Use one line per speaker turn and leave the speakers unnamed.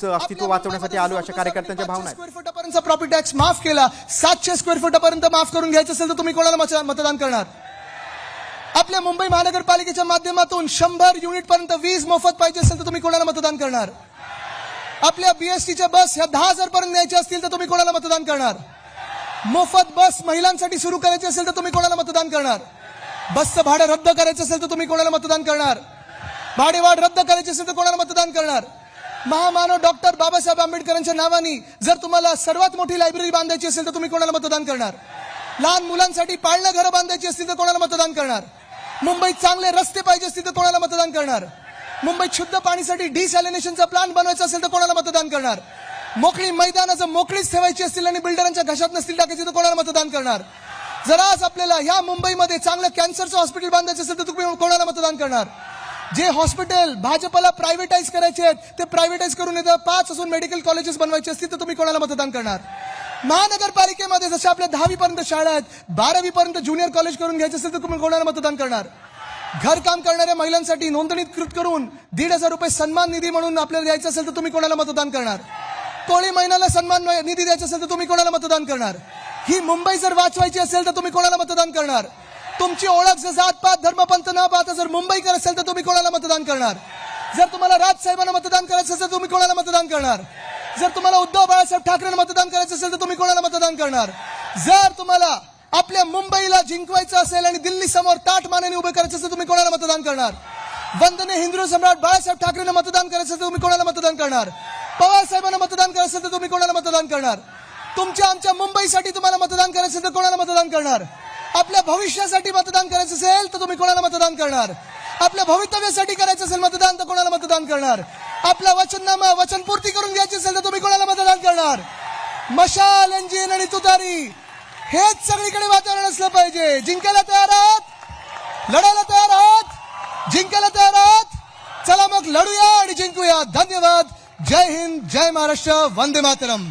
अस्तित्व वाचवण्यासाठी आलो अशा कार्यकर्त्यांच्या भावना
स्क्वेअर फुटापर्यंत प्रॉपर्टी टॅक्स माफ केला सातशे स्क्वेअर फुटापर्यंत माफ करून घ्यायचं असेल तर तुम्ही कोणाला मत- मतदान करणार? आपल्या मुंबई महानगरपालिकेच्या माध्यमातून शंभर युनिट पर्यंत वीज मोफत पाहिजे असेल तर तुम्ही कोणाला मतदान करणार? आपल्या बीएसटीच्या बस ह्या दहा हजार पर्यंत न्यायच्या असतील तर तुम्ही कोणाला मतदान करणार? मोफत बस महिलांसाठी सुरू करायची असेल तर तुम्ही कोणाला मतदान करणार? बसचं भाडं रद्द करायचं असेल तर तुम्ही कोणाला मतदान करणार? भाडेवाढ रद्द करायची असेल तर कोणाला मतदान करणार? महामानव डॉक्टर बाबासाहेब आंबेडकरांच्या नावाने जर तुम्हाला सर्वात मोठी लायब्ररी बांधायची असेल तर तुम्ही कोणाला मतदान करणार? लहान मुलांसाठी पाळणं घरं बांधायची असतील तर कोणाला मतदान करणार? मुंबईत चांगले रस्ते पाहिजे असतील तर कोणाला मतदान करणार? मुंबईत शुद्ध पाणीसाठी डिसॅलिनेशनचा प्लांट बनवायचा असेल तर कोणाला मतदान करणार? मोकळी मैदानं जर मोकळीच ठेवायची असतील आणि बिल्डरांच्या घशात नसतील टाकायची तर कोणाला मतदान करणार? जर आज आपल्याला ह्या मुंबईमध्ये चांगलं कॅन्सरचं हॉस्पिटल बांधायचं असेल तर तुम्ही कोणाला मतदान करणार? जे हॉस्पिटल भाजपला प्रायव्हेटाईज करायचे आहेत ते प्रायव्हेटाईज करून येतं पाच असून मेडिकल कॉलेजेस बनवायचे असतील तर तुम्ही कोणाला मतदान करणार? महानगरपालिकेमध्ये जसे आपल्या दहावी पर्यंत शाळा आहेत बारावी पर्यंत ज्युनियर कॉलेज करून घ्यायचे असेल तर तुम्ही कोणाला मतदान करणार? घरकाम करणाऱ्या महिलांसाठी नोंदणीकृत करून दीड हजार रुपये सन्मान निधी म्हणून आपल्याला द्यायचं असेल तर तुम्ही कोणाला मतदान करणार? कोळी महिन्याला सन्मान निधी द्यायचा असेल तर तुम्ही कोणाला मतदान करणार? ही मुंबई जर वाचवायची असेल तर तुम्ही कोणाला मतदान करणार? तुमची ओळख जर जात पात धर्मपंथ न पाहता जर मुंबईकर असेल तर तुम्ही कोणाला मतदान करणार? जर तुम्हाला राजसाहेबांना मतदान करायचं असेल तर तुम्ही कोणाला मतदान करणार? जर तुम्हाला उद्धव बाळासाहेब ठाकरेंना मतदान करायचं असेल तर तुम्ही कोणाला मतदान करणार? जर तुम्हाला आपल्या मुंबईला जिंकवायचं असेल आणि दिल्ली समोर ताट मानेने उभे करायचं असेल तर तुम्ही कोणाला मतदान करणार? वंदने हिंदू सम्राट बाळासाहेब ठाकरेंना मतदान करायचं असेल तुम्ही कोणाला मतदान करणार? पवार साहेबांना मतदान करायचं असेल तर तुम्ही कोणाला मतदान करणार? तुमच्या आमच्या मुंबईसाठी तुम्हाला मतदान करायचं असेल तर कोणाला मतदान करणार? आपल्या भविष्यासाठी मतदान करायचं असेल तर तुम्ही कोणाला मतदान करणार? आपल्या भवितव्यासाठी करायचं असेल मतदान तर कोणाला मतदान करणार? आपला वचननामा वचनपूर्ती करून घ्यायची असेल तर तुम्ही कोणाला मतदान करणार? मशाल इंजिन आणि तुतारी हेच सगळीकडे वातावरण असलं पाहिजे. जिंकायला तयार आहात? लढायला तयार आहात? जिंकायला तयार आहात? चला मग लढूया आणि जिंकूया. धन्यवाद. जय हिंद जय महाराष्ट्र. वंदे मातरम.